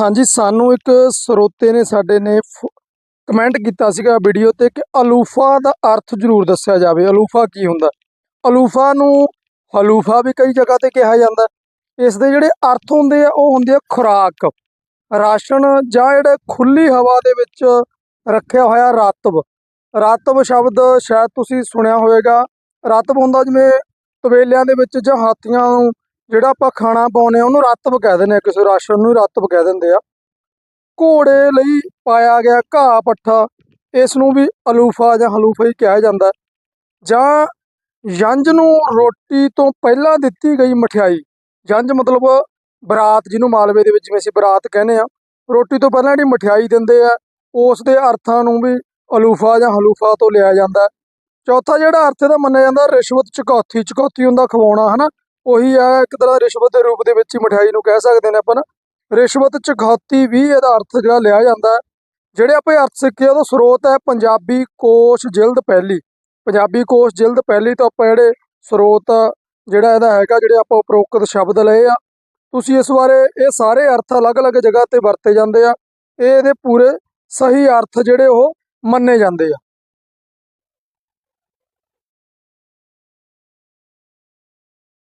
ਹਾਂਜੀ, ਸਾਨੂੰ ਇੱਕ ਸਰੋਤੇ ਨੇ ਸਾਡੇ ਨੇ ਕਮੈਂਟ ਕੀਤਾ ਸੀਗਾ ਵੀਡੀਓ ਤੇ ਕਿ ਅਲੂਫਾ ਦਾ ਅਰਥ ਜ਼ਰੂਰ ਦੱਸਿਆ ਜਾਵੇ। ਅਲੂਫਾ ਕੀ ਹੁੰਦਾ? ਅਲੂਫਾ ਨੂੰ ਹਲੂਫਾ ਵੀ ਕਈ ਜਗ੍ਹਾ ਤੇ ਕਿਹਾ ਜਾਂਦਾ। ਇਸ ਦੇ ਜਿਹੜੇ ਅਰਥ ਹੁੰਦੇ ਆ, ਉਹ ਹੁੰਦੇ ਆ ਖੁਰਾਕ। ਰਾਸ਼ਨ ਜਾਂ ਜਿਹੜੇ ਖੁੱਲੀ ਹਵਾ ਦੇ ਵਿੱਚ ਰੱਖਿਆ ਹੋਇਆ ਰਾਤਬ ਰਾਤਬ ਸ਼ਬਦ ਸ਼ਾਇਦ ਤੁਸੀਂ ਸੁਣਿਆ ਹੋਵੇਗਾ। ਰਾਤਬ ਹੁੰਦਾ ਜਿਵੇਂ ਤਵੇਲਿਆਂ ਦੇ ਵਿੱਚ ਜਾਂ ਹਾਥੀਆਂ ਨੂੰ ਜਿਹੜਾ ਆਪਾਂ ਖਾਣਾ ਪਾਉਂਦੇ ਆ ਉਹਨੂੰ ਰਾਤਬ ਕਹਿ ਦਿੰਦੇ ਆ ਕਿਸੇ ਰਾਸ਼ਨ ਨੂੰ ਹੀ ਰਾਤਬ ਕਹਿ ਦਿੰਦੇ ਆ। ਘੋੜੇ ਲਈ ਪਾਇਆ ਗਿਆ ਘਾਹ ਪੱਠਾ, ਇਸ ਨੂੰ ਵੀ ਅਲੂਫਾ ਜਾਂ ਹਲੂਫਾ ਹੀ ਕਿਹਾ ਜਾਂਦਾ ਜਾਂ ਜੰਝ ਨੂੰ ਰੋਟੀ ਤੋਂ ਪਹਿਲਾਂ ਦਿੱਤੀ ਗਈ ਮਠਿਆਈ, ਜੰਝ ਮਤਲਬ ਬਰਾਤ ਜਿਹਨੂੰ ਮਾਲਵੇ ਦੇ ਵਿੱਚ ਜਿਵੇਂ ਅਸੀਂ ਬਰਾਤ ਕਹਿੰਦੇ ਆ ਰੋਟੀ ਤੋਂ ਪਹਿਲਾਂ ਜਿਹੜੀ ਮਠਿਆਈ ਦਿੰਦੇ ਆ, ਉਸ ਦੇ ਅਰਥਾਂ ਨੂੰ ਵੀ ਅਲੂਫਾ ਜਾਂ ਹਲੂਫਾ ਤੋਂ ਲਿਆ ਜਾਂਦਾ ਚੌਥਾ ਜਿਹੜਾ ਅਰਥ ਇਹਦਾ ਮੰਨਿਆ ਜਾਂਦਾ, ਰਿਸ਼ਵਤ ਚੁਕੌਥੀ ਚੁਕੌਥੀ ਹੁੰਦਾ ਖਵਾਉਣਾ, ਹਨਾ? ਉਹੀ ਹੈ ਇੱਕ ਤਰ੍ਹਾਂ ਰਿਸ਼ਵਤ ਦੇ ਰੂਪ ਦੇ ਵਿੱਚ ਹੀ ਮਠਿਆਈ ਨੂੰ ਕਹਿ ਸਕਦੇ ਨੇ ਆਪਾਂ ਨਾ। ਰਿਸ਼ਵਤ ਚੁਕੌਤੀ ਵੀ ਇਹਦਾ ਅਰਥ ਜਿਹੜਾ ਲਿਆ ਜਾਂਦਾ ਹੈ। ਜਿਹੜੇ ਆਪਾਂ ਅਰਥ ਸਿੱਖੇ ਉਹਦਾ ਸਰੋਤ ਹੈ ਪੰਜਾਬੀ ਕੋਸ਼ ਜਿਲਦ ਪਹਿਲੀ। ਪੰਜਾਬੀ ਕੋਸ਼ ਜਿਲਦ ਪਹਿਲੀ ਤੋਂ ਆਪਾਂ ਜਿਹੜੇ ਸਰੋਤ ਜਿਹੜਾ ਇਹਦਾ ਹੈਗਾ, ਜਿਹੜੇ ਆਪਾਂ ਉਪਰੋਕਤ ਸ਼ਬਦ ਲਏ ਆ, ਤੁਸੀਂ ਇਸ ਬਾਰੇ ਇਹ ਸਾਰੇ ਅਰਥ ਅਲੱਗ-ਅਲੱਗ ਜਗ੍ਹਾ ਤੇ ਵਰਤੇ ਜਾਂਦੇ ਆ। ਇਹ ਇਹਦੇ ਪੂਰੇ ਸਹੀ ਅਰਥ ਜਿਹੜੇ ਉਹ ਮੰਨੇ ਜਾਂਦੇ ਆ।